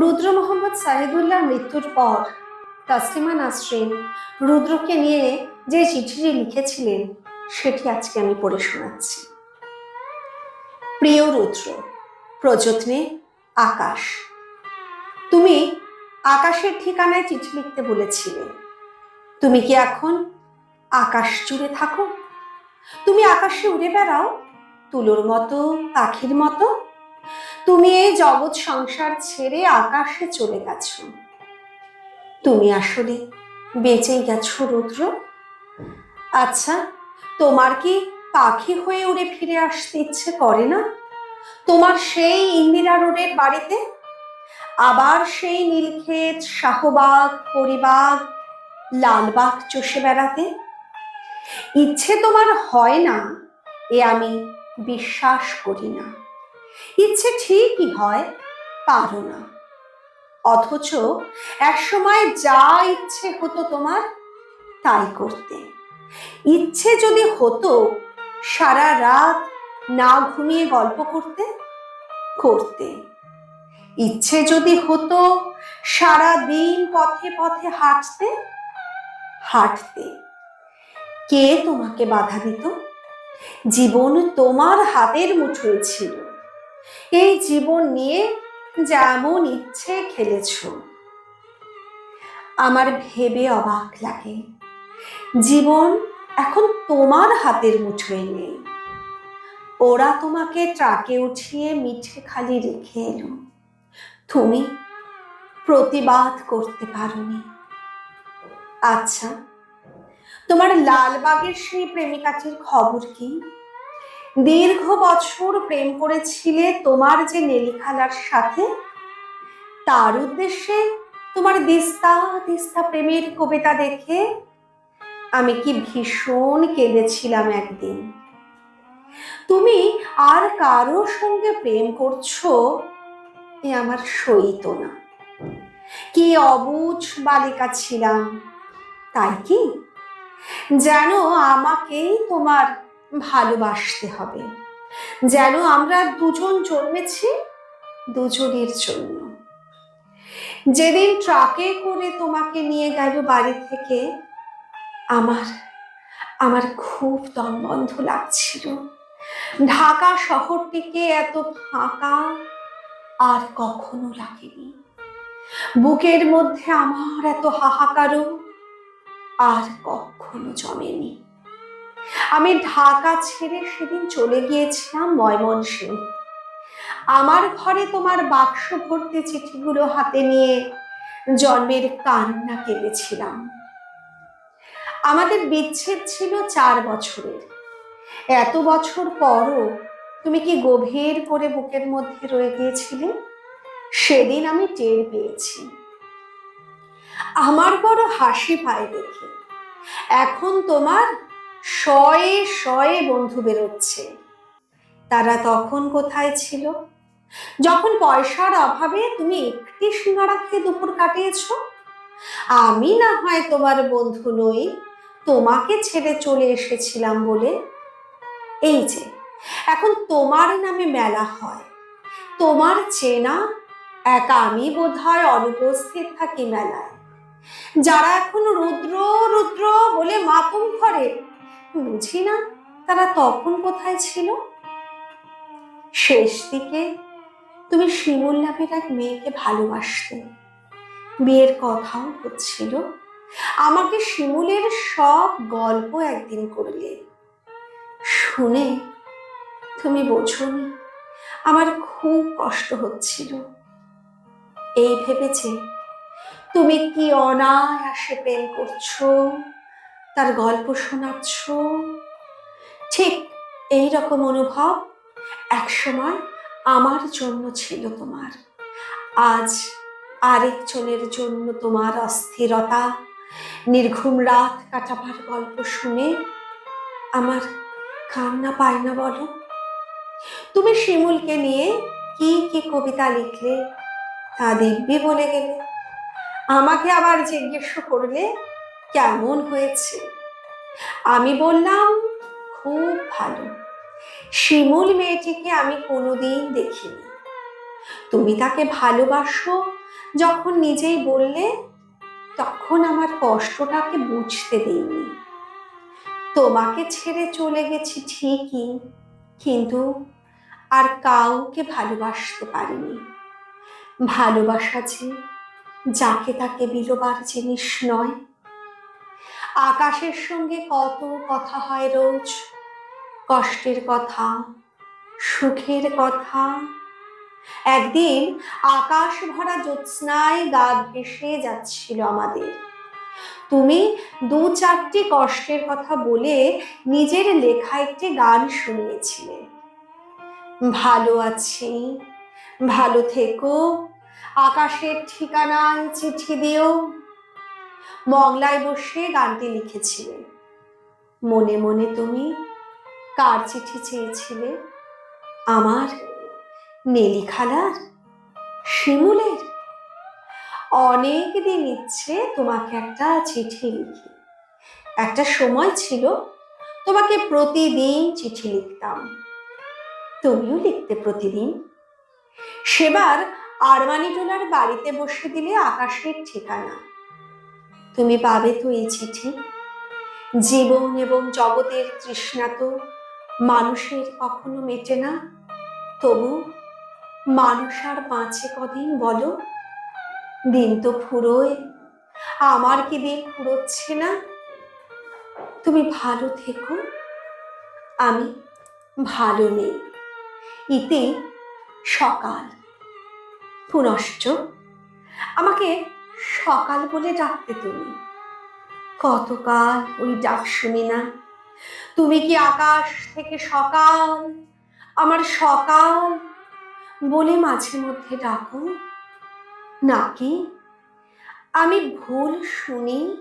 রুদ্র মোহাম্মদ সাহিদুল্লাহ মৃত্যুর পর তাসলিমা নাসরিন রুদ্রকে নিয়ে যে চিঠিটি লিখেছিলেন, সেটি আজকে আমি পড়ে শোনাচ্ছি। প্রিয় রুদ্র, প্রযত্নে আকাশ। তুমি আকাশের ঠিকানায় চিঠি লিখতে বলেছিলে। তুমি কি এখন আকাশ জুড়ে থাকো? তুমি আকাশে উড়ে বেড়াও? তুলোর মতো, পাখির মতো? তুমি এই জগৎ সংসার ছেড়ে আকাশে চলে গেছো। তুমি আসলে বেঁচেই গেছো, রুদ্র। আচ্ছা তোমার কি পাখি হয়ে উড়ে ফিরে আসতে ইচ্ছে করে না? তোমার সেই ইন্দিরা রোডের বাড়িতে? আবার সেই নীলক্ষেত, শাহবাগ, পরিবাগ, লালবাগ চষে বেড়াতে? ইচ্ছে তোমার হয় না, এ আমি বিশ্বাস করি না। ইচ্ছে ঠিকই হয়, পারো না। অথচ একসময় যা ইচ্ছে হতো তোমার, তাই করতে। ইচ্ছে যদি হতো সারা রাত না ঘুমিয়ে গল্প করতে করতে। ইচ্ছে যদি হতো সারা দিন পথে পথে হাঁটতে হাঁটতে। কে তোমাকে বাধা দিত? জীবন তোমার হাতের মুঠোয় ছিল। এই জীবন নিয়ে যেমন ইচ্ছে খেলেছ। আমার ভেবে অবাক লাগে। জীবন এখন তোমার হাতের মুঠোয় নেই। ওরা তোমাকে ট্রাকে উঠিয়ে মিঠে খালি রেখে এলো। তুমি প্রতিবাদ করতে পারোনি। আচ্ছা তোমার লালবাগের সেই প্রেমিকাটির খবর কি? দীর্ঘ বছর প্রেম করেছিলে তোমার যে নেলিখালার সাথে? তার উদ্দেশ্যে তোমার দিস্তা দিস্তা প্রেমের কবিতা দেখে আমি কি ভীষণ কেঁদেছিলাম একদিন। তুমি আর কারও সঙ্গে প্রেম করছ এ আমার সইত না কি অবুঝ বালিকা ছিলাম, তাই কি? যেন আমাকেই তোমার ভালোবাসতে হবে। যেন আমরা দুজন জন্মেছি দুজনের জন্য। যেদিন ট্রাকে করে তোমাকে নিয়ে গেল বাড়ি থেকে, আমার আমার খুব দম বন্ধ লাগছিল। ঢাকা শহরটিকে এত ফাঁকা আর কখনো লাগেনি। বুকের মধ্যে আমার এত হাহাকারও আর কখনো জমেনি। আমি ঢাকা ছেড়ে সেদিন চলে গিয়েছিলাম ময়মনসিংহ। আমার ঘরে তোমার বাক্স ভর্তি চিঠিগুলো হাতে নিয়ে জন্মের কান্না কেঁদেছিলাম। আমাদের বিচ্ছেদ ছিল চার বছরের। এত বছর পরও তুমি কি গভীর করে বুকের মধ্যে রয়ে গিয়েছিলে? সেদিন আমি টের পেয়েছি। আমার বড় হাসি পায় দেখে। এখন তোমার শয়ে শয়ে বন্ধু বেরোচ্ছে। তারা তখন কোথায় ছিল? যখন পয়সার অভাবে তুমি একটি সিঙ্গারা খেয়ে দুপুর কাটিয়েছ? আমি না হয় তোমার বন্ধু নই, তোমাকে ছেড়ে চলে এসেছিলাম বলে? এই যে, এখন তোমার নামে মেলা হয়। তোমার চেনা এক আমি বোধ হয় অনুপস্থিত থাকি মেলায়। যারা এখন রুদ্র রুদ্র বলে মাতম করে বুঝি না তারা তখন কোথায় ছিল? শেষ দিকে তুমি শিমুল নামের এক মেয়েকে ভালোবাসতে। বিয়ের কথাও হচ্ছিল, আমাকে শিমুলের সব গল্প একদিন করলে। শুনে তুমি বোঝনি আমার খুব কষ্ট হচ্ছিল। এই ভেবেছে, তুমি কি অনায়াসে প্রেম করছ? তার গল্প শোনাচ্ছ? ঠিক এই রকম অনুভব একসময় আমার জন্য ছিল তোমার। আজ আরেকজনের জন্য তোমার অস্থিরতা, নির্ঘুম রাত কাটাবার গল্প শুনে আমার কান্না পায় না বলো? তুমি শিমুলকে নিয়ে কি কি কবিতা লিখলে তা দিব্যি বলে গেলে? আমাকে আবার জিজ্ঞেস করলে কেমন হয়েছে? আমি বললাম, খুব ভালো। শিমুল মেয়েটিকে আমি কোনোদিন দেখিনি। তুমি তাকে ভালোবাসো, যখন নিজেই বললে, তখন আমার কষ্টটাকে বুঝতে দিইনি তোমাকে ছেড়ে চলে গেছি ঠিকই, কিন্তু আর কাউকে ভালোবাসতে পারিনি। ভালোবাসা যে, যাকে তাকে বিলোবার জিনিস নয়। আকাশের সঙ্গে কত কথা হয় রোজ? কষ্টের কথা, সুখের কথা। একদিন আকাশ ভরা জ্যোৎস্নায় গা ভেসে যাচ্ছিল আমাদের। তুমি দু চারটি কষ্টের কথা বলে নিজের লেখা একটি গান শুনিয়েছিলে। ভালো আছি, ভালো থেকো। আকাশের ঠিকানায় চিঠি দিও। মংলায় বসে গানটি লিখেছিলে। মনে মনে তুমি কার চিঠি চেয়েছিলে? আমার? নেলি খালার শিমুলের? অনেক দিন ইচ্ছে তোমাকে একটা চিঠি লিখি। একটা সময় ছিল তোমাকে প্রতিদিন চিঠি লিখতাম। তুমিও লিখতে প্রতিদিন। সেবার আরমানিটোলার বাড়িতে বসে দিলে আকাশের ঠিকানা। তুমি পাবে তো এই চিঠি। জীবন এবং জগতের তৃষ্ণা তো মানুষের কখনো মেটে না। তবু মানুষ আর বাঁচে কদিন বলো? দিন তো ফুরোয়, আমার কি দিন ফুরোচ্ছে না? তুমি ভালো থেকো, আমি ভালো নেই। ইতি সকাল। পুনশ্চ আমাকে সকাল বলে ডাকতে তুমি। কতকাল ওই ডাক শুনি না। তুমি কি আকাশ থেকে সকাল, আমার সকাল বলে মাঝে মধ্যে ডাকো? নাকি আমি ভুল শুনি?